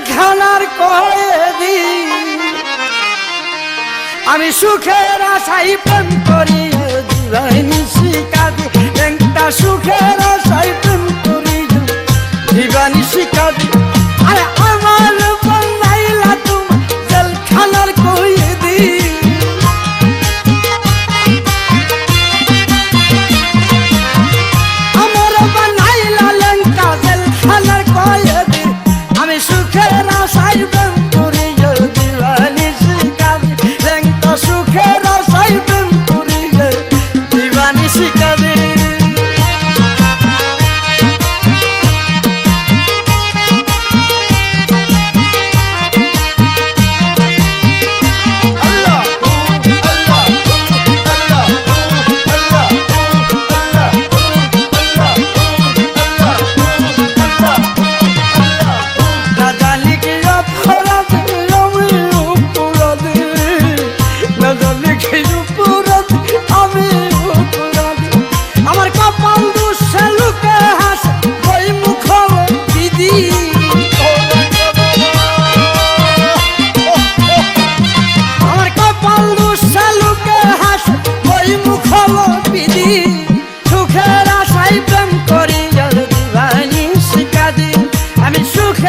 জেলখানার কয়েদি আমি সুখের আশাই প্রেম করি জীবনী শিকাদি একটা সুখের আশাই প্রেম করি জীবনী শিকাদি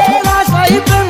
প্রেম আশাই প্রেম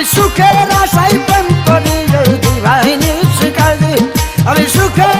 আমি সুখের আশায় প্রেম করি দিবাহিনী শিকারি আমি সুখের